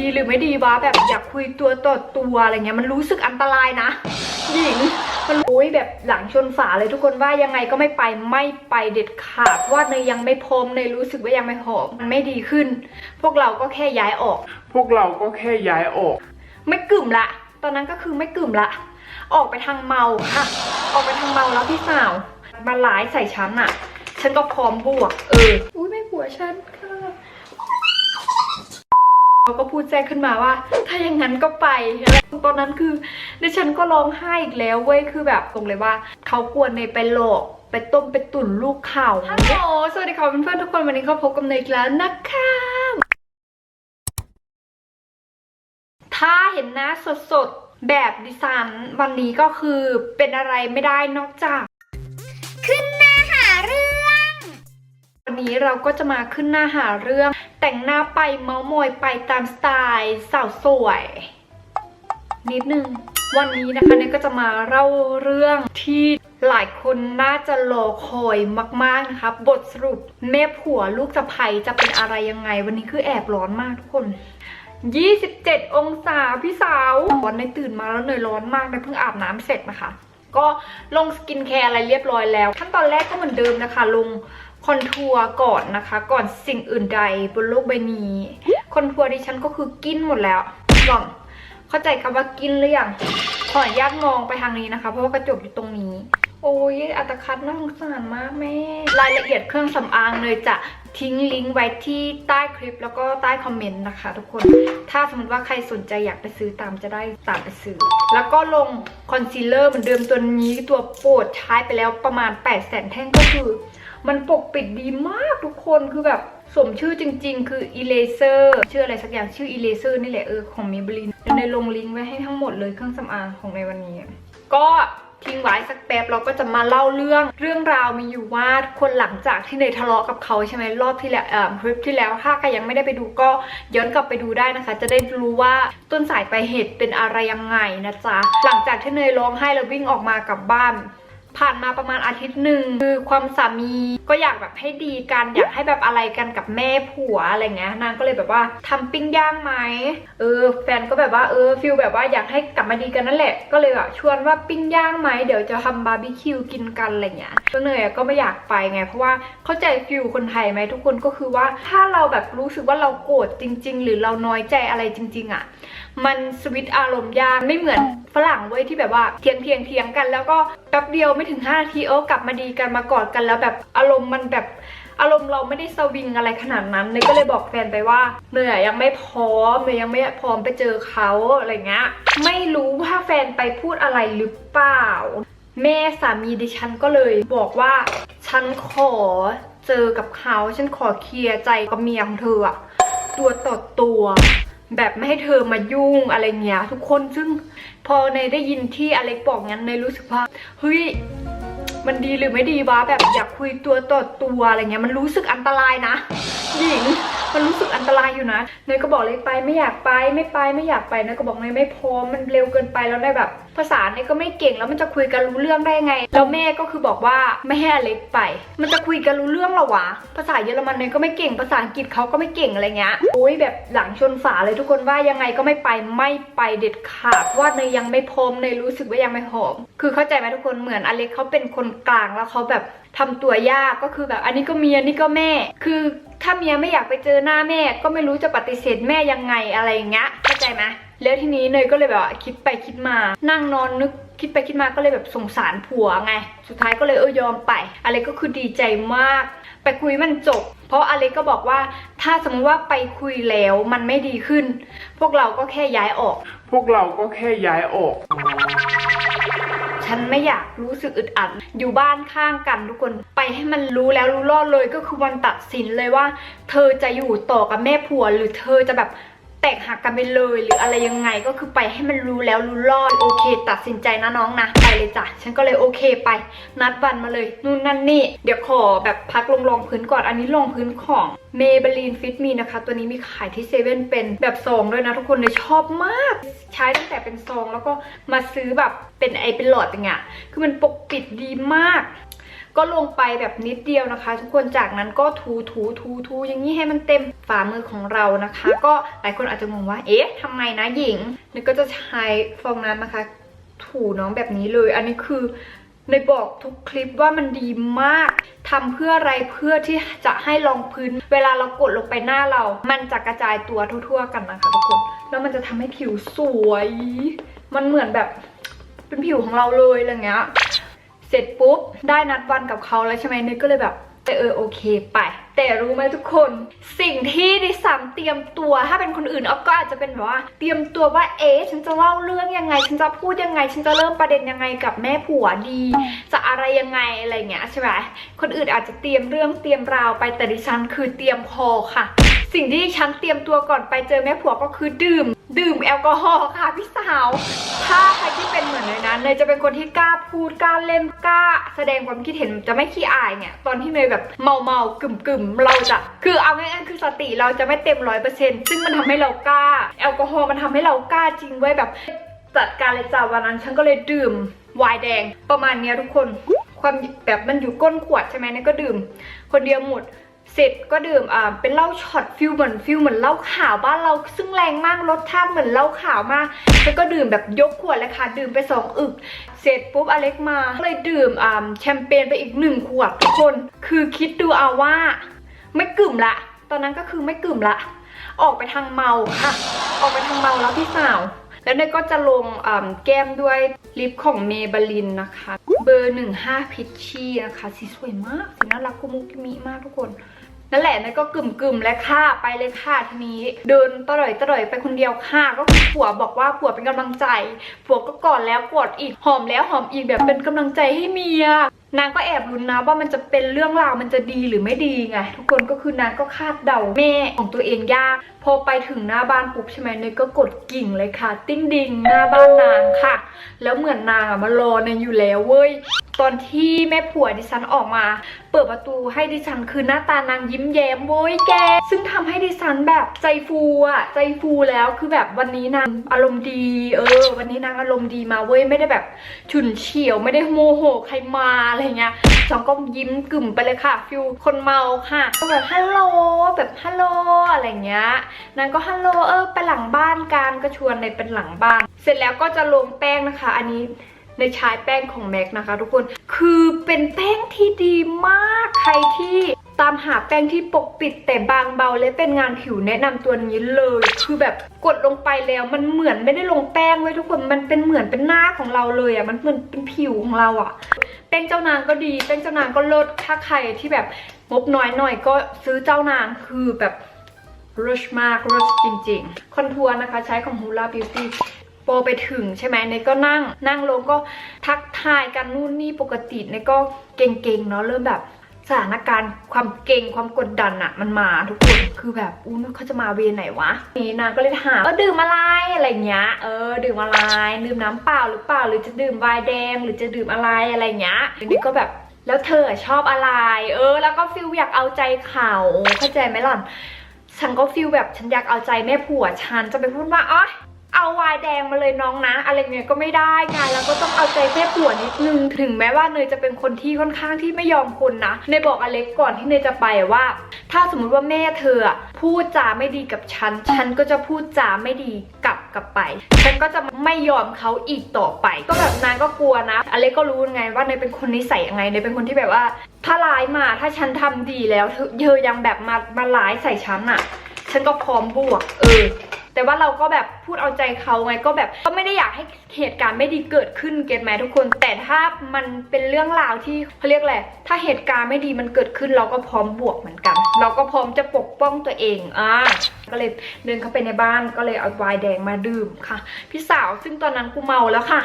ดีหรือไม่ดีวะแบบอยากคุยตัวต่อตัวอะไรเงี้ยมันรู้สึกอันตรายนะหญิงมันโอ้ยแบบหลังชนฝาเลยทุกคนว่ายังไงก็ไม่ไปไม่ไปเด็ดขาดว่าเนยยังไม่พร้อมเนยรู้สึกว่ายังไม่พร้อมมันไม่ดีขึ้น พวกเราก็แค่ย้ายออก พวกเราก็แค่ย้ายออก ไม่กึ่มละ ตอนนั้นก็คือไม่กึ่มละ ออกไปทางเมาค่ะ ออกไปทางเมาแล้วพี่สาวมาหลายใส่ฉันอะฉันก็พร้อมบวก เออ อุ้ยไม่ผัวฉันค่ะ เขาก็พูดแจ้งขึ้นมาว่า ถ้าอย่างนั้นก็ไปอะไรตอนนั้นคือดิฉันก็ร้องไห้อีกแล้วเว้ยคือแบบตรงเลยว่าเขากวนเนยไปหลอกไปต้มไปตุ๋นลูกข่าวฮัลโหลสวัสดีค่ะเพื่อนๆทุกคนวันนี้ก็พบกับเนยอีกแล้วนะคะถ้าเห็นหน้าสดๆแบบดิฉันวันนี้ก็คือเป็นอะไรไม่ได้นอกจาก ขึ้นหน้าหาเรื่อง วันนี้เราก็จะมาขึ้นหน้าหาเรื่อง แต่งหน้าไปเมาส์มอยไปตามสไตล์สาวสวย นิดนึง วันนี้นะคะเนี่ยก็จะมาเล่าเรื่องที่หลายคนน่าจะรอคอยมากๆนะคะ บทสรุปแม่ผัวลูกสะใภ้จะเป็นอะไรยังไง วันนี้คือแอบร้อนมากทุกคน 27 องศาพี่สาววันในตื่นมาแล้วเหนื่อยร้อนมากในเพิ่งอาบน้ำเสร็จนะคะ ก็ลงสกินแคร์อะไรเรียบร้อยแล้ว ขั้นตอนแรกก็เหมือนเดิมนะคะลง คอนทัวร์ก่อนนะคะ ก่อนสิ่งอื่นใดบนโลกใบนี้คอนทัวร์ดิฉันก็คือกินหมดแล้วหวังเข้าใจคำว่ากินหรือยังขออนุญาตมองไปทางนี้นะคะ เพราะว่ากระจกอยู่ตรงนี้ โอ้ยอัตคัดน่าสงสารมากแม่รายละเอียดเครื่องสำอางเลยจะทิ้งลิงก์ไว้ที่ใต้คลิปแล้วก็ใต้คอมเมนต์นะคะ ทุกคน ถ้าสมมติว่าใครสนใจอยากไปซื้อตามจะได้ตามไปซื้อ แล้วก็ลงคอนซีลเลอร์เหมือนเดิมตัวนี้ตัวโปรดใช้ไปแล้วประมาณ 8 0 0 0 0 0แท่งก็คือ มันปกปิดดีมากทุกคนคือแบบสมชื่อจริง ๆ คือ Eraser ชื่ออะไรสักอย่างชื่อ Eraser นี่แหละเออของ Maybelline เดี๋ยวในลงลิงก์ไว้ให้ทั้งหมดเลยเครื่องสำอางของในวันนี้ ก็ทิ้งไว้สักแป๊บเราก็จะมาเล่าเรื่องเรื่องราวมีอยู่ว่าคนหลังจากที่เนยทะเลาะกับเขาใช่ไหมรอบที่แล้วเอ่อคลิปที่แล้วถ้าใครยังไม่ได้ไปดูก็ย้อนกลับไปดูได้นะคะ จะได้รู้ว่าต้นสายปลายเหตุเป็นอะไรยังไงนะจ๊ะหลังจากที่เนยร้องไห้แล้ววิ่งออกมากลับบ้าน ผ่านมาประมาณอาทิตย์หนึ่งคือความสามีก็อยากแบบให้ดีกันอยากให้แบบอะไรกันกับแม่ผัวอะไรเงี้ยนางก็เลยแบบว่าทำปิ้งย่างไหมเออ แฟนก็แบบว่าเออฟิลแบบว่าอยากให้กลับมาดีกันนั่นแหละ ก็เลยแบบชวนว่าปิ้งย่างไหมเดี๋ยวจะทำบาร์บีคิวกินกันอะไรเงี้ยก็เนยอะก็ไม่อยากไปไง เพราะว่าเข้าใจฟิลคนไทยไหมทุกคนก็คือว่าถ้าเราแบบรู้สึกว่าเราโกรธจริง ๆ หรือเราน้อยใจอะไรจริง ๆ อะ มันสวิตอารมณ์ยากไม่เหมือนฝรั่งเว้ยที่แบบว่าเทียงเทียงเทียงกัน แล้วก็แป๊บเดียวไม่ถึง5นาทีเออกลับมาดีกันมากอดกันแล้วแบบอารมณ์มันแบบอารมณ์เราไม่ได้สวิงอะไรขนาดนั้นเลยก็เลยบอกแฟนไปว่าเนยอะยังไม่พร้อมเนยยังไม่พร้อมไปเจอเขาอะไรเงี้ยไม่รู้ว่าแฟนไปพูดอะไรหรือเปล่า แม่สามีดิฉันก็เลยบอกว่าฉันขอเจอกับเขาฉันขอเคลียร์ใจกับเมียของเธออะตัวต่อตัว แบบไม่ให้เธอมายุ่งอะไรเงี้ยทุกคนซึ่งพอในได้ยินที่อเล็กบอกงั้นในรู้สึกว่าเฮ้ยมันดีหรือไม่ดีวะแบบอยากคุยตัวต่อตัวอะไรเงี้ยมันรู้สึกอันตรายนะหญิงมันรู้สึกอันตรายอยู่นะเนยก็บอกเลยไปไม่อยากไปไม่ไปไม่อยากไปเนยก็บอกเนยไม่พร้อมมันเร็วเกินไปแล้วเนยแบบ ภาษาเนยก็ไม่เก่งแล้วมันจะคุยกันรู้เรื่องได้ไง แล้วแม่ก็คือบอกว่าไม่ให้อเล็กไป มันจะคุยกันรู้เรื่องเหรอวะ ภาษาเยอรมันเนยก็ไม่เก่ง ภาษาอังกฤษเขาก็ไม่เก่งอะไรเงี้ย โอ้ยแบบหลังชนฝาเลยทุกคนว่ายังไงก็ไม่ไปไม่ไปเด็ดขาดเพราะว่าเนยยังไม่พร้อมเนยรู้สึกว่ายังไม่พร้อม คือเข้าใจไหมทุกคนเหมือนอเล็กเขาเป็นคนกลางแล้วเขาแบบทำตัวยากก็คือแบบอันนี้ก็เมียนี่ก็แม่ คือถ้าเมียไม่อยากไปเจอหน้าแม่ ก็ไม่รู้จะปฏิเสธแม่ยังไงอะไรอย่างเงี้ยเข้าใจไหม แล้วทีนี้เนยก็เลยแบบว่าคิดไปคิดมา นั่งนอนนึกคิดไปคิดมาก็เลยแบบสงสารผัวไง สุดท้ายก็เลยเออยอมไป อะไรก็คือดีใจมาก ไปคุยมันจบ เพราะอเล็กก็บอกว่า ถ้าสมมติว่าไปคุยแล้วมันไม่ดีขึ้น พวกเราก็แค่ย้ายออก พวกเราก็แค่ย้ายออก ฉันไม่อยากรู้สึกอึดอัด อยู่บ้านข้างกันทุกคน ไปให้มันรู้แล้วรู้รอดเลยก็คือวันตัดสินเลยว่า เธอจะอยู่ต่อกับแม่ผัวหรือเธอจะแบบแตกหักกันไปเลย หรืออะไรยังไงก็คือไปให้มันรู้แล้วรู้รอดโอเค ตัดสินใจนะน้องนะไปเลยจ้ะฉันก็เลยโอเคไป นัดวันมาเลยนู่นนั่นนี่ เดี๋ยวขอแบบพักลงรองพื้นก่อนอันนี้รองพื้นของ Maybelline Fit Me นะคะ ตัวนี้มีขายที่เซเว่นเป็นแบบซองด้วยนะทุกคนเลยชอบมาก ใช้ตั้งแต่เป็นซองแล้วก็มาซื้อแบบเป็นไอเป็นหลอดอย่างเงี้ยคือมันปกปิดดีมาก ก็ลงไปแบบนิดเดียวนะคะ ทุกคนจากนั้นก็ถูถูถูถูอย่างนี้ให้มันเต็มฝ่ามือของเรานะคะ ก็หลายคนอาจจะงงว่า เอ๊ะทำไมนะหญิงนี่ก็จะใช้ฟองน้ำนะคะ ถูน้องแบบนี้เลย อันนี้คือในบอกทุกคลิปว่ามันดีมากทำเพื่ออะไรเพื่อที่จะให้รองพื้น เวลาเรากดลงไปหน้าเรา มันจะกระจายตัวทั่ว ๆ กันนะคะทุกคน แล้วมันจะทำให้ผิวสวย มันเหมือนแบบเป็นผิวของเราเลยอะไรเงี้ย เสร็จปุ๊บ ได้นัดวันกับเขาแล้วใช่ไหมนึกก็เลยแบบเออโอเคไป แต่รู้ไหมทุกคน สิ่งที่ดิฉันเตรียมตัวถ้าเป็นคนอื่นออฟก็อาจจะเป็นแบบว่า เตรียมตัวว่าเอ๊ะฉันจะเล่าเรื่องยังไง ฉันจะพูดยังไง ฉันจะเริ่มประเด็นยังไงกับแม่ผัวดี จะอะไรยังไงอะไรเงี้ยใช่ไหมคนอื่นอาจจะเตรียมเรื่องเตรียมราวไปแต่ดิฉันคือเตรียมพอค่ะ สิ่งที่ฉันเตรียมตัวก่อนไปเจอแม่ผัวก็คือดื่ม ดื่มแอลกอฮอล์ค่ะพี่สาว ถ้าใครที่เป็นเหมือนเลยนะเนยจะเป็นคนที่กล้าพูดกล้าเล่นกล้า แสดงความคิดเห็นจะไม่ขี้อายเนี่ย ตอนที่เนยแบบเมาเมากึ่มกึ่มๆเราจะคือเอาง่ายๆคือสติเราจะไม่เต็มร้อยเปอร์เซ็นต์ซึ่งมันทำให้เรากล้า แอลกอฮอล์มันทำให้เรากล้าจริงไว้ยแบบจัดการเลยจ้าวันนั้นฉันก็เลยดื่มไวน์แดงประมาณเนี้ยทุกคน ความแบบมันอยู่ก้นขวดใช่ไหมเนี่ยก็ดื่ม คนเดียวหมด เสร็จก็ดื่มอ่าเป็นเหล้าช็อตฟิลเหมือนฟิลเหมือนเหล้าขาวบ้านเราซึ่งแรงมากรสชาติเหมือนเหล้าขาวมากแล้วก็ดื่มแบบยกขวดเลยค่ะ ดื่มไปสองอึก เสร็จปุ๊บอเล็กมาเลยดื่มอ่าแชมเปญไปอีกหนึ่งขวดทุกคน คือคิดดูเอาว่า ไม่กึ่มละ ตอนนั้นก็คือไม่กึ่มละ ออกไปทางเมาค่ะ ออกไปทางเมาแล้วพี่สาวแล้วเนยก็จะลงแก้มด้วยลิปของเมเบลินนะคะ เบอร์ 15 พิชชี่นะคะ สีสวยมาก สีน่ารักกุมุกิมิมากทุกคน นั่นแหละนั่นก็กึ่มกึ่มๆเละค่ะไปเลยค่ะทีนี้ เดินตร่อยตร่อยไปคนเดียวค่ะ ก็ผัวบอกว่าผัวเป็นกำลังใจผัวก็กอดแล้วกอดอีกหอมแล้วหอมอีกแบบเป็นกำลังใจให้เมียนางก็แอบลุ้นนะว่ามันจะเป็นเรื่องราวมันจะดีหรือไม่ดีไงทุกคนก็คือนางก็คาดเดาแม่ของตัวเองยาก พอไปถึงหน้าบ้านปุ๊บใช่ไหมเนยก็กดกิ่งเลยค่ะ ติ้งดิงหน้าบ้านนางค่ะ แล้วเหมือนนางอะมารอเนยอยู่แล้วเว้ยตอนที่แม่ผัวดิฉันออกมา เปิดประตูให้ดิฉันคือหน้าตานางยิ้มแย้มโว้ยแก ซึ่งทำให้ดิฉันแบบใจฟูอะใจฟูแล้วคือแบบวันนี้นางอารมณ์ดี เออ วันนี้นางอารมณ์ดีมาเว้ยไม่ได้แบบฉุนเฉียวไม่ได้โมโหใครมาอะไรเงี้ยสองก็ยิ้มกึ่มไปเลยค่ะฟิลคนเมาค่ะก็แบบฮัลโหลแบบฮัลโหลอะไรเงี้ยนางก็ฮัลโหลเออไปหลังบ้านกันก็ชวนในเป็นหลังบ้าน เสร็จแล้วก็จะลงแป้งนะคะ อันนี้ในใช้แป้งของแม็กนะคะ ทุกคนคือเป็นแป้งที่ดีมากใครที่ตามหาแป้งที่ปกปิดแต่บางเบาและเป็นงานผิวแนะนำตัวนี้เลย คือแบบกดลงไปแล้วมันเหมือนไม่ได้ลงแป้งเลยทุกคนมันเป็นเหมือนเป็นหน้าของเราเลยอะมันเหมือนเป็นผิวของเราอะแป้งเจ้านางก็ดีแป้งเจ้านางก็เลิศถ้าใครที่แบบงบน้อยหน่อยก็ซื้อเจ้านางคือแบบ รุชมากรุชจริง ๆ คอนทัวร์นะคะใช้ของ Hula Beauty พอไปถึงใช่ไหมเนก็นั่ง นั่งลงก็ทักทายกันนู่นนี่ปกติเนก็เก่งๆเนาะเริ่มแบบสถานการณ์ความเก่งความกดดันอะมันมาทุกคนคือแบบอู้เขาจะมาเวรไหนวะนี่นางก็เลยถามเออดื่มอะไรอะไรเงี้ยเออดื่มอะไรดื่มน้ำเปล่าหรือเปล่าหรือจะดื่มไวน์แดง หรือจะดื่มอะไรอะไรเงี้ยเนยก็แบบแล้วเธอชอบอะไร เออ แล้วก็ฟิลอยากเอาใจเขาเข้าใจไหมล่ะ ฉันก็ฟีลแบบฉันอยากเอาใจแม่ผัวฉันจะไปพูดว่าอ๋อเอาวายแดงมาเลยน้องนะ อะไรเงี้ยก็ไม่ได้ไงแล้วก็ต้องเอาใจแม่ผัวนิดนึงถึงแม้ว่าเนยจะเป็นคนที่ค่อนข้างที่ไม่ยอมคนนะเนยบอกอเล็กก่อนที่เนยจะไปว่า ถ้าสมมติว่าแม่เธอพูดจาไม่ดีกับฉัน ฉันก็จะพูดจาไม่ดีกลับกลับไปฉันก็จะไม่ยอมเขาอีกต่อไป ก็แบบนางก็กลัวนะอเล็กก็รู้ไงว่าเนยเป็นคนนิสัยยังไงเนยเป็นคนที่แบบว่า ถ้าร้ายมาถ้าฉันทำดีแล้วเธอยังแบบมามาร้ายใส่ฉันอะ ฉันก็พร้อมบวก เออ แต่ว่าเราก็แบบพูดเอาใจเขาไงก็แบบก็ไม่ได้อยากให้เหตุการณ์ไม่ดีเกิดขึ้นเก็ตไหมทุกคน แต่ถ้ามันเป็นเรื่องราวที่เขาเรียกอะไรถ้าเหตุการณ์ไม่ดีมันเกิดขึ้น เราก็พร้อมบวกเหมือนกัน เราก็พร้อมจะปกป้องตัวเองอ่าก็เลยเดินเข้าไปในบ้านก็เลยเอาไวน์แดงมาดื่มค่ะ พี่สาวซึ่งตอนนั้นกูเมาแล้วค่ะ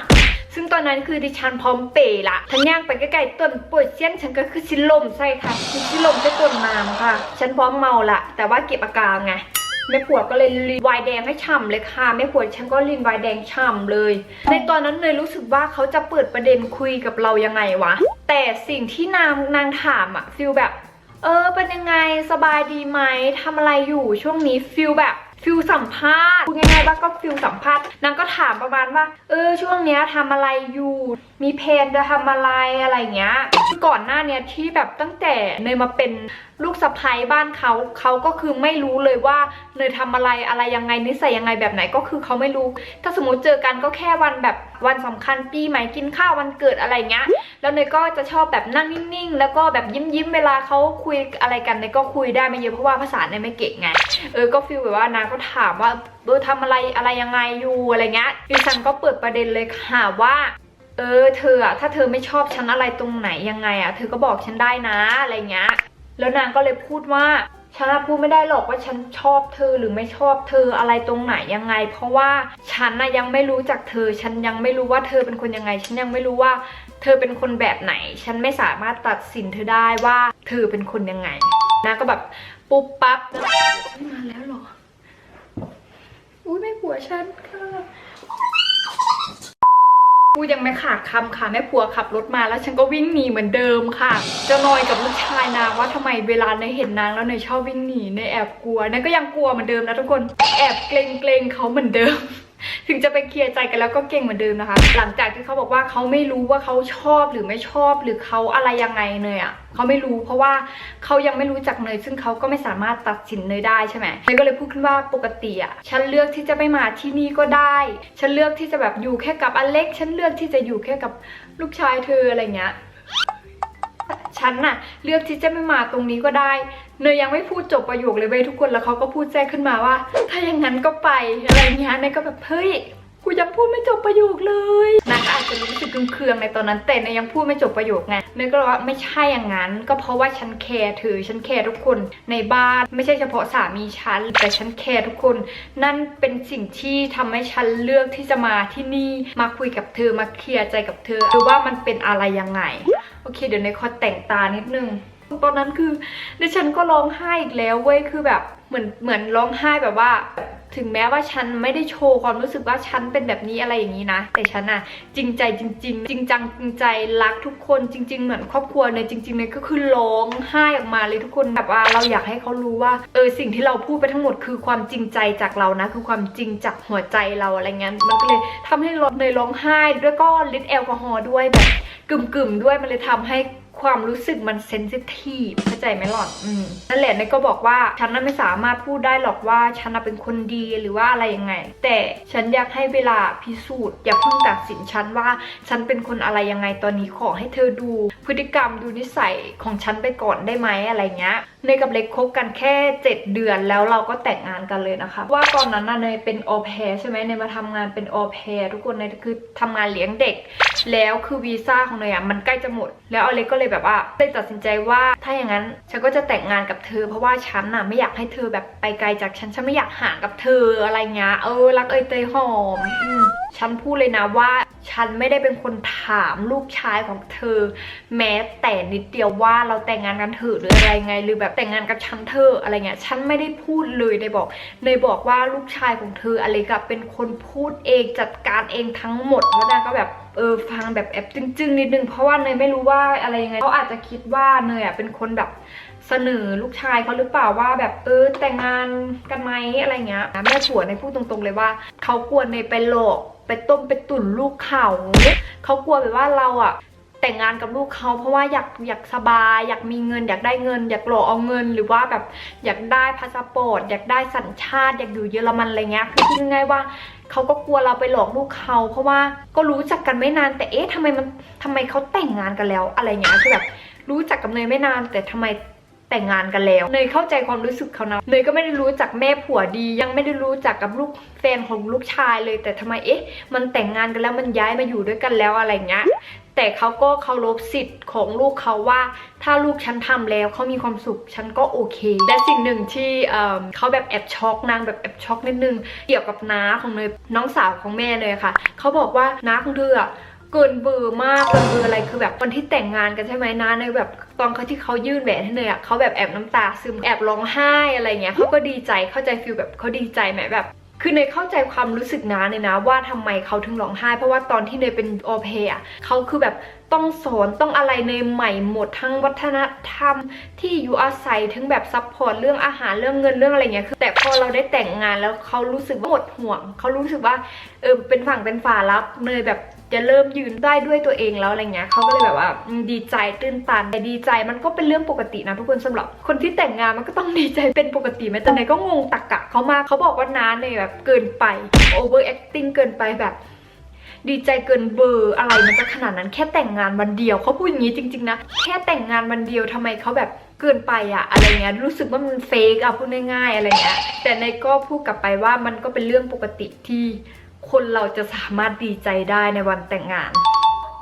ซึ่งตอนนั้นคือดิฉันพร้อมเปย์ละฉันย่างไปใกล้ๆต้นป่วยเสี้ยนฉันก็คือชิลมใช่ค่ะชิลมใช่ต้นน้ำค่ะ ฉันพร้อมเมาละแต่ว่าเก็บอาการไง แม่ผัวก็เลยรีนไวน์แดงให้ฉ่ำเลยค่ะแม่ผัวฉันก็รีนไวน์แดงฉ่ำเลย ในตอนนั้นเลยรู้สึกว่าเขาจะเปิดประเด็นคุยกับเรายังไงวะ แต่สิ่งที่นางนางถามอะฟิลแบบ เออเป็นยังไงสบายดีไหมทำอะไรอยู่ช่วงนี้ฟิลแบบฟิลสัมภาษณ์ง่ายๆว่าก็ฟิลสัมภาษณ์นางก็ถามประมาณว่า เออช่วงเนี้ยทำอะไรอยู่ มีเพนจะทำอะไรอะไรเงี้ยก่อนหน้าเนี้ยที่แบบตั้งแต่เนยมาเป็นลูกสะใภ้บ้านเขาเขาก็คือไม่รู้เลยว่าเนยทำอะไรอะไรยังไงนิสัยยังไงแบบไหนก็คือเขาไม่รู้ ถ้าสมมติเจอกันก็แค่วันแบบวันสำคัญปีใหม่กินข้าววันเกิดอะไรเงี้ยแล้วเนยก็จะชอบแบบนั่งนิ่งๆ แล้วก็แบบยิ้มยิ้มๆเวลาเขาคุยอะไรกันเนยก็คุยได้ไม่เยอะเพราะว่าภาษาเนยไม่เก่งไงเออก็ฟีลแบบว่านางก็ถามว่าเออทำอะไรอะไรยังไงอยู่อะไรเงี้ยดิฉันก็เปิดประเด็นเลยค่ะว่า เออเธออะถ้าเธอไม่ชอบฉันอะไรตรงไหนยังไงอะเธอก็บอกฉันได้นะอะไรเงี้ย แล้วนางก็เลยพูดว่าฉันพูดไม่ได้หรอกว่าฉันชอบเธอหรือไม่ชอบเธออะไรตรงไหนยังไง เพราะว่าฉันนะยังไม่รู้จักเธอ ฉันยังไม่รู้ว่าเธอเป็นคนยังไง ฉันยังไม่รู้ว่า เธอเป็นคนแบบไหน ฉันไม่สามารถตัดสินเธอได้ว่า เธอเป็นคนยังไงนางก็แบบปุ๊บปั๊บมาแล้วหรออุ้ยไม่ผัวฉันค่ะ กูยังไม่ขาดคำค่ะแม่ผัวขับรถมาแล้วฉันก็วิ่งหนีเหมือนเดิมค่ะจะนอยกับลูกชายนางว่าทำไมเวลาในเห็นนางแล้วในยชอบวิ่งหนีในยแอบกลัวนั่นก็ยังกลัวเหมือนเดิมนะทุกคนแอบเกรงเกรงเขาเหมือนเดิม ถึงจะไปเคลียร์ใจกันแล้วก็เก่งเหมือนเดิมนะคะ หลังจากที่เขาบอกว่าเขาไม่รู้ว่าเขาชอบหรือไม่ชอบหรือเขาอะไรยังไงเนยอะเขาไม่รู้เพราะว่าเขายังไม่รู้จักเนยซึ่งเขาก็ไม่สามารถตัดสินเนยได้ใช่ไหมเนยก็เลยพูดขึ้นว่าปกติอะฉันเลือกที่จะไม่มาที่นี่ก็ได้ ฉันเลือกที่จะแบบอยู่แค่กับอเล็ก ฉันเลือกที่จะอยู่แค่กับลูกชายเธออะไรเงี้ยฉันน่ะเลือกที่จะไม่มาตรงนี้ก็ได้ เนยยังไม่พูดจบประโยคเลยเว้ยทุกคนแล้วเขาก็พูดแทรกขึ้นมาว่า ถ้าอย่างนั้นก็ไปอะไรเงี้ยเนยก็แบบเฮ้ยกูยังพูดไม่จบประโยคเลยนางก็อาจจะรู้สึกเคืองในตอนนั้นแต่เนยยังพูดไม่จบประโยคไงเนยก็เลยว่าไม่ใช่อย่างนั้น ก็เพราะว่าฉันแคร์เธอฉันแคร์ทุกคนในบ้าน ไม่ใช่เฉพาะสามีฉันแต่ฉันแคร์ทุกคน นั่นเป็นสิ่งที่ทำให้ฉันเลือกที่จะมาที่นี่มาคุยกับเธอมาเคลียร์ใจกับเธอหรือว่ามันเป็นอะไรยังไง โอเค เดี๋ยวในยขอแต่งตานิดนึง ตอนนั้นคือดิฉันก็ร้องไห้อีกแล้วเว้ยคือแบบเหมือนเหมือนร้องไห้แบบว่า ถึงแม้ว่าฉันไม่ได้โชว์ความรู้สึกว่าฉันเป็นแบบนี้อะไรอย่างนี้นะ แต่ฉันอะจริงใจจริง ๆ จริงจังจริงใจรักทุกคนจริง ๆ เหมือนครอบครัวเนี่ยจริงๆเนี่ยก็คือร้องไห้ออกมาเลยทุกคนแบบว่าเราอยากให้เขารู้ว่าเออสิ่งที่เราพูดไปทั้งหมดคือความจริงใจจากเรานะ คือความจริงจากหัวใจเราอะไรเงี้ยมันก็เลยทำให้เราเนยร้องไห้ ด้วยก็ลิตรแอลกอฮอล์ด้วยแบบกึ่มๆด้วยมันเลยทำให้ ความรู้สึกมันเซนซิทีฟเข้าใจไหมหล่อนอืมนั่นแหละเนยก็บอกว่าฉันน่ะไม่สามารถพูดได้หรอกว่าฉันน่ะเป็นคนดีหรือว่าอะไรยังไง แต่ฉันอยากให้เวลาพิสูจน์อย่าเพิ่งตัดสินฉันว่าฉันเป็นคนอะไรยังไงตอนนี้ขอให้เธอดู พฤติกรรมดูนิสัยของฉันไปก่อนได้ไหมอะไรเงี้ย เนยกับเล็กคบกันแค่ 7 เดือนแล้วเราก็แต่งงานกันเลยนะคะ ว่าตอนนั้นน่ะเนยเป็นออแพรใช่ไหมเนยมาทำงานเป็นออแพรทุกคนเนยคือทำงานเลี้ยงเด็ก แล้วคือวีซ่าของเนยอะมันใกล้จะหมด แล้วอเล็กก็เลยแบบว่าเลยตัดสินใจว่าถ้าอย่างนั้นฉันก็จะแต่งงานกับเธอ เพราะว่าฉันน่ะไม่อยากให้เธอแบบไปไกลจากฉันฉันไม่อยากห่างกับเธออะไรเงี้ยเออรักเอยเตยหอมอืมฉันพูดเลยนะว่า ฉันไม่ได้เป็นคนถามลูกชายของเธอ แม้แต่นิดเดียวว่าเราแต่งงานกันเถอะหรืออะไรไง หรือแบบแต่งงานกับฉันเถออะไรเงี้ยฉันไม่ได้พูดเลยในบอกในบอกว่าลูกชายของเธออเล็กอะเป็นคนพูดเองจัดการเองทั้งหมดแล้วนางก็แบบเออฟังแบบแอบจึ้งๆนิดนึงเพราะว่าเนยไม่รู้ว่าอะไรยังไงเขาอาจจะคิดว่าเนยอะเป็นคนแบบ เสนอลูกชายเขาหรือเปล่าว่าแบบเออแต่งงานกันไหมอะไรเงี้ยแม่ผัวในพูดตรงๆเลยว่าเขากลัวเนไปหลอกไปต้มไปตุ่นลูกเขาเขากลัวแบบว่าเราอะแต่งงานกับลูกเขาเพราะว่าอยากอยากสบาย อยากมีเงิน อยากได้เงิน อยากหลอกเอาเงิน หรือว่าแบบอยากได้พาสปอร์ตอยากได้สัญชาติ อยากอยู่เยอรมันอะไรเงี้ยคือพูดง่ายว่าเขาก็กลัวเราไปหลอกลูกเขาเพราะว่าก็รู้จักกันไม่นาน แต่เอ๊ะทำไมมันทำไมเขาแต่งงานกันแล้วอะไรเงี้ยคือแบบรู้จักกับเนยไม่นาน แต่ทำไม แต่งงานกันแล้วเนยเข้าใจความรู้สึกเขานะเนยก็ไม่ได้รู้จักแม่ผัวดี ยังไม่ได้รู้จักกับลูกแฟนของลูกชายเลย แต่ทำไมเอ๊ะ มันแต่งงานกันแล้วมันย้ายมาอยู่ด้วยกันแล้วอะไรเงี้ยแต่เขาก็เคารพสิทธิ์ของลูกเขาว่า ถ้าลูกฉันทำแล้วเขามีความสุขฉันก็โอเค และสิ่งหนึ่งที่เเขาแบบแอบช็อกนางแบบแอบช็อกนิดนึงเกี่ยวกับน้าของเนยน้องสาวของแม่เลยค่ะเขาบอกว่าน้าของเธออะ เกินเบอร์มากเกินเบอร์อะไรคือแบบวันที่แต่งงานกันใช่ไหมน้าในแบบตอนเขาที่เขายื่นแหวนให้เนยอะเขาแบบแอบน้ำตาซึมแอบร้องไห้อะไรเงี้ยเขาก็ดีใจเข้าใจฟิลแบบเขาดีใจไหมแบบคือเนยเข้าใจความรู้สึกน้าเลยนะว่าทำไมเขาถึงร้องไห้ เพราะว่าตอนที่เนยเป็นออเพอะเขาคือแบบต้องสอนต้องอะไรเนยใหม่หมดทั้งวัฒนธรรม ที่อยู่อาศัยถึงแบบซัพพอร์ตเรื่องอาหารเรื่องเงินเรื่องอะไรเงี้ยคือแต่พอเราได้แต่งงานแล้วเขารู้สึกว่าหมดห่วงเขารู้สึกว่าเออเป็นฝั่งเป็นฝารับเนยแบบ จะเริ่มยืนได้ด้วยตัวเองแล้วอะไรเงี้ยเขาก็เลยแบบว่าดีใจตื้นตันแต่ดีใจมันก็เป็นเรื่องปกตินะทุกคนสำหรับคนที่แต่งงานมันก็ต้องดีใจเป็นปกติไหมแต่ไหนก็งงตักกะเขามากเขาบอกว่าน้าเนี่ยแบบเกินไป over acting เกินไปแบบดีใจเกินเบอร์อะไรมันจะขนาดนั้นแค่แต่งงานวันเดียวเขาพูดอย่างนี้จริง ๆ นะ แค่แต่งงานวันเดียวทำไมเขาแบบเกินไปอะอะไรเงี้ยรู้สึกว่ามันเฟกอะพูดง่ายๆอะไรเงี้ยแต่ในก็พูดกลับไปว่ามันก็เป็นเรื่องปกติที่ คนเราจะสามารถดีใจได้ในวันแต่งงาน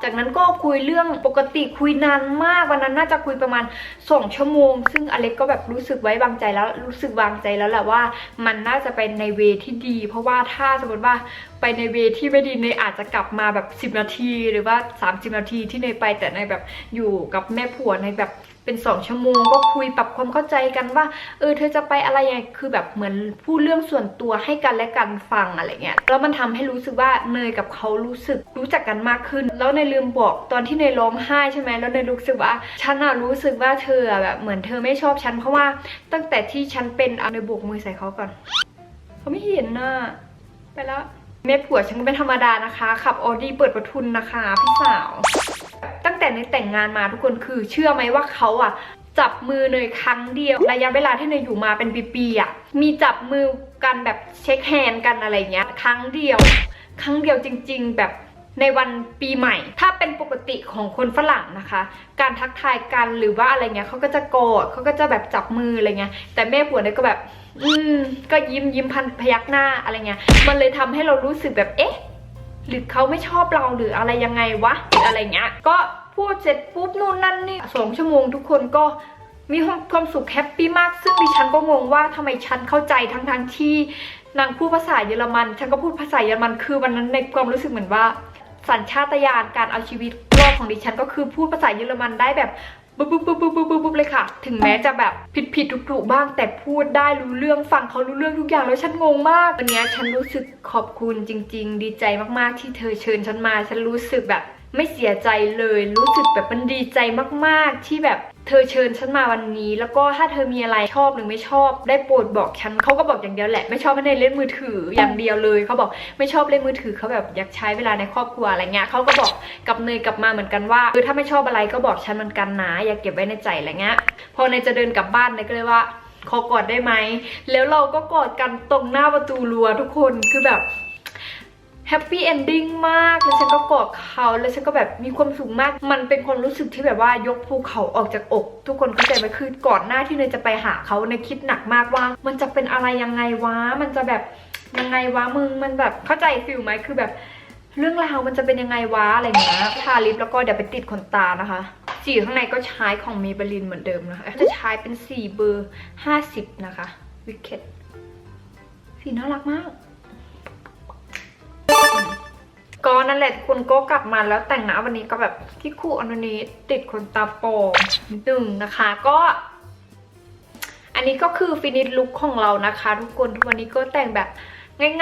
จากนั้นก็คุยเรื่องปกติคุยนานมากวันนั้นน่าจะคุยประมาณสองชั่วโมง ซึ่งอเล็กก็แบบรู้สึกไว้วางใจแล้วรู้สึกวางใจแล้วแหละว่า มันน่าจะเป็นในเวที่ดี เพราะว่าถ้าสมมติว่าไปในเวที่ไม่ดีเนยอาจจะกลับมาแบบ 10 นาที หรือว่า 30 นาทีที่เนยไปแต่ในแบบอยู่กับแม่ผัวในแบบ เป็นสองชั่วโมง ก็คุยปรับความเข้าใจกันว่า เออ เธอจะไปอะไรยังไงคือแบบเหมือนพูดเรื่องส่วนตัวให้กันและกันฟังอะไรเงี้ยแล้วมันทำให้รู้สึกว่าเนยกับเขารู้สึกรู้จักกันมากขึ้น แล้วเนยลืมบอกตอนที่เนยร้องไห้ใช่ไหมแล้วเนยรู้สึกว่าฉันอะรู้สึกว่าเธอแบบเหมือนเธอไม่ชอบฉันเพราะว่าตั้งแต่ที่ฉันเป็นเนยโบกมือใส่เขาก่อนเขาไม่เห็นน่ะไปแล้วแม่ผัวฉันก็เป็นธรรมดานะคะ ขับออดี้เปิดประทุนนะคะพี่สาว แต่ในแต่งงานมาทุกคนคือเชื่อไหมว่าเขาอะจับมือเนยครั้งเดียว ระยะเวลาที่เนยอยู่มาเป็นปีๆอะมีจับมือกันแบบเช็คแฮนด์กันอะไรเงี้ย ครั้งเดียว ครั้งเดียวจริง ๆ แบบในวันปีใหม่ ถ้าเป็นปกติของคนฝรั่งนะคะ การทักทายกันหรือว่าอะไรเงี้ยเขาก็จะโกรธเขาก็จะแบบจับมืออะไรเงี้ย แต่แม่ผัวเนี่ยก็แบบ อืม ก็ยิ้มยิ้มพันพยักหน้าอะไรเงี้ย มันเลยทำให้เรารู้สึกแบบ เอ๊ะ หรือเขาไม่ชอบเราหรืออะไรยังไงวะ อะไรเงี้ย ก็ พูดเสร็จปุ๊บนู่นนั่นนี่สองชั่วโมงทุกคนก็มีความสุขแฮปปี้มาก ซึ่งดิฉันก็งงว่าทำไมฉันเข้าใจทั้งทงๆที่นางพูดภาษาเยอรมัน ฉันก็พูดภาษาเยอรมันคือวันนั้นในความรู้สึกเหมือนว่า สัญชาตญาณการเอาชีวิตรอดของดิฉันก็คือพูดภาษาเยอรมันได้แบบปุ๊บปุ๊บปุ๊บปุ๊บปุ๊บปุ๊บปุ๊บเลยค่ะ ถึงแม้จะแบบผิดผิดถูกถูกๆบ้าง แต่พูดได้รู้เรื่องฟังเขารู้เรื่องทุกอย่างแล้วฉันงงมากวันนี้ฉันรู้สึกขอบคุณจริง ๆ ดีใจมากๆที่เธอเชิญฉันมา ฉันรู้สึกแบบ ไม่เสียใจเลยรู้สึกแบบมันดีใจมากๆ ที่แบบเธอเชิญฉันมาวันนี้ แล้วก็ถ้าเธอมีอะไรชอบหรือไม่ชอบ ได้โปรดบอกฉันเขาก็บอกอย่างเดียวแหละ ไม่ชอบให้เนเล่นมือถืออย่างเดียวเลยเขาบอกไม่ชอบเล่นมือถือเขาแบบอยากใช้เวลาในครอบครัวอะไรเงี้ยเขาก็บอกกับเนยกลับมาเหมือนกันว่าคือถ้าไม่ชอบอะไรก็บอกฉันเหมือนกันนะอย่าเก็บไว้ในใจอะไรเงี้ยพอเนยจะเดินกลับบ้านเนยก็เลยว่าขอกอดได้ไหมแล้วเราก็กอดกันตรงหน้าประตูรั้วทุกคนคือแบบ แฮปปี้เอนดิ้งมาก แล้วฉันก็กอดเขาแล้วฉันก็แบบมีความสุขมาก มันเป็นความรู้สึกที่แบบว่ายกภูเขาออกจากอก ทุกคนเข้าใจไหมคือก่อนหน้าที่เนยจะไปหาเขาเนยคิดหนักมากว่า มันจะเป็นอะไรยังไงวะ มันจะแบบยังไงวะมึง มันแบบเข้าใจฟิลไหมคือแบบ เรื่องราวมันจะเป็นยังไงวะอะไรเงี้ยทาลิปแล้วก็เดี๋ยวไปติดขนตานะคะสีข้างในก็ใช้ของเมเบลินเหมือนเดิมนะคะจะใช้เป็นสีเบอร์ 50 นะคะวิกเก็ตสีน่ารักมาก ก็นั่นแหละคุณก็กลับมาแล้วแต่งหน้าวันนี้ก็แบบที่คู่อันนี้ติดขนตาโปงนิดนึงนะคะก็ อันนี้ก็คือฟินิชลุคของเรานะคะ ทุกคนทุกวันนี้ก็แต่งแบบ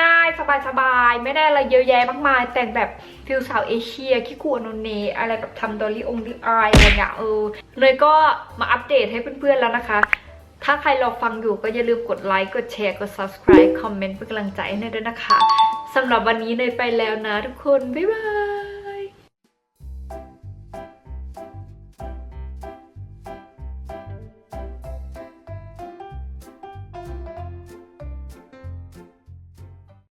ง่ายๆ สบายๆ ไม่ได้อะไรเยอะแยะมากมาย แต่งแบบฟิลสาวเอเชียคิคูอโนเนอะไรแบบทำดอลลี่องดิอายอะไรเงี้ยเออเลยก็มาอัปเดตให้เพื่อนๆแล้วนะคะ ถ้าใครรอฟังอยู่ก็อย่าลืมกดไลค์ กดแชร์ กด subscribe คอมเมนต์เป็นกำลังใจให้เนยด้วยนะคะ สำหรับวันนี้เนยไปแล้วนะทุกคน บ๊ายบาย